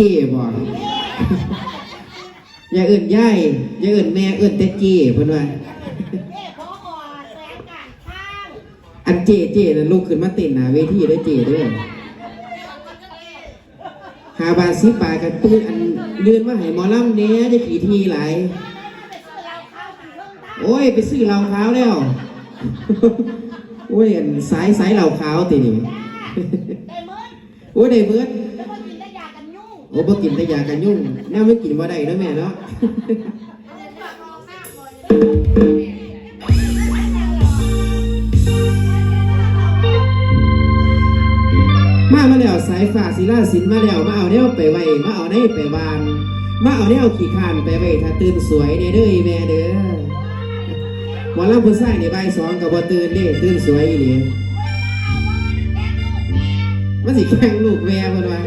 จีบ่อย่าเอื่นย่ายอย่าเอื่นแม่เอื่นแต่จีเพิ่นว่าเอ๊ะพอก่อนแสงการข้างอันเจเจน่ะลูกขึ้นมาเต้นหน้าเวทีเด้เจด้อหาบาทสิบบากับปืนอันยืนมาให้หมอลำเนี้ยจะกี่ทีหลายไปซื้อเราเข้าถึงเรื่องได้โอ้ย ไปซื้อเหล้าขาวแล้วโอ้ยอันสายสายเหล้าขาวตินี่โอ้ยได้เบิดแล้วก็กินได้ยากันยุ่ง โอ้บ่กินแต่ยากันยุ่งแนวไม่กินบ่ได้นะแม่เนาะมามาแล้วสายฝาศิลาสินมาแล้วมาเอาแนวไปไว้มาเอาในไปวางมาเอาแนวขี้คร้านไปไว้ถ้าตื่นสวยเด้อเด้อแม่เด้อหมอลำผู้ชายนี่บ่ายสองก็บ่ตื่นเด้ตื่นสวยอีหลีมันสิแข่งลูกแม่เพิ่นว่า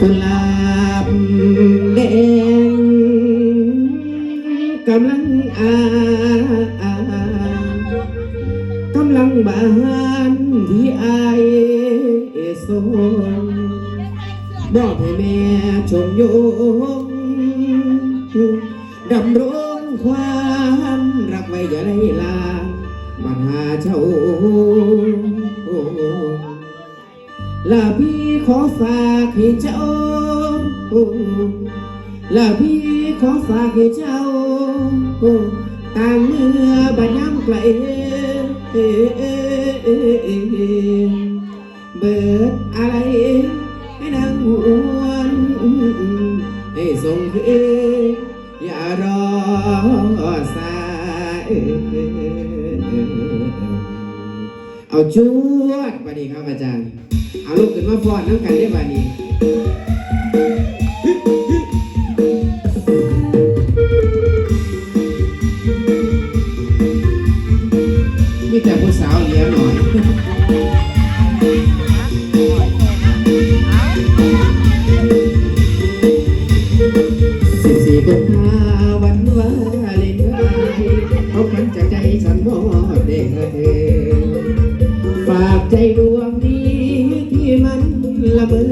กุหลาบแดงกำลังอากำลังบานที่อายสนบอกให้แม่ชมโยงดำรงความรักไว้อย่าได้ลาบันหาเจ้า ขอฝากให้เจ้าลาพี่ขอฝากให้เจ้าตามเมื่อบัดย้ำไกลเบิดอะไรให้นางหวนให้ส่งคืนอย่ารอสายเอาจวดบัดนี้ครับอาจารย์ เอาลูกขึ้นมาฟ้อนน้ำกันได้บัดนี้มีแต่ผู้สาวเลี้ยหน่อย ละเมอ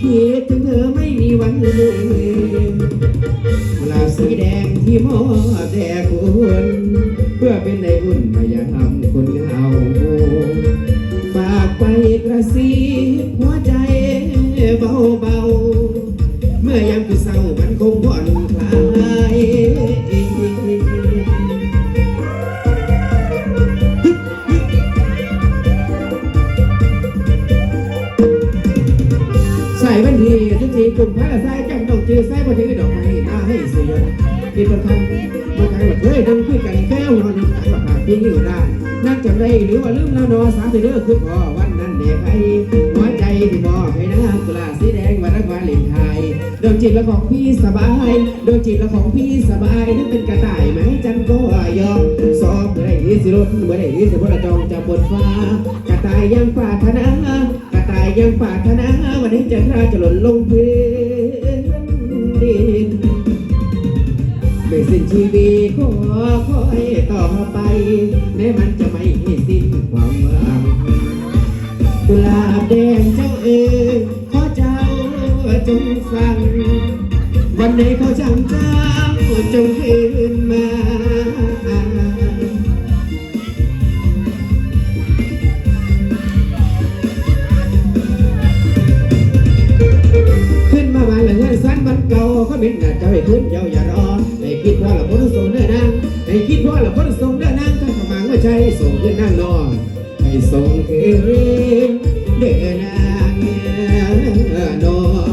คิดถึงเธอไม่มีวันลืมกุหลาบสีแดงที่มอบแด่คุณเพื่อเป็นในบุญพยายามคนเหงาฝากไปกระซิบหัวใจเบาๆเมื่อยามคือเศร้ามันคงผ่อนคลาย ต้องจือใส่บันทีดอกไม้หน้าให้เสียมีคนทำมาใครว่าเฮ้ยดังคุยกันแก้วนอนขันว่าหาพี่อยู่ได้นักจำได้หรือว่าลืมแล้วนอสาไปเด้อคือพอวันนั้นเด็กไอ้หัวใจที่บอกให้นะกุหลาบสีแดงวันรักวาเลนไทน์ดวงจิตละของพี่สบายดวงจิตละของพี่สบายนั่นเป็นกระต่ายไหมจันก็ยอมสอบเมื่อไรที่สิรถเมื่อไรที่สิบระจองจะบนฟ้ากระต่ายยังปรารถนากระต่ายยังปรารถนาวันนี้จะคราจะหล่นลงพื้น ดินไม่สิ้นชีวิตขอคอยต่อไป แม้มันจะไม่สิ้นความหวังกุหลาบแดงเจ้าเอ๋ยขอเจ้าจงฟัง วันไหนเขาจังเจ้าจงคืนมา เก่าเขาเป็นงานเก่าให้ขึ้นเยาอย่ารอให้คิดว่าเราพ้นส่งเด้อนางให้คิดว่าเราพ้นส่งเด้อนางก็ขมังว่าใจส่งขึ้นนางนอนให้ส่งขึ้นเด้อนางน้อน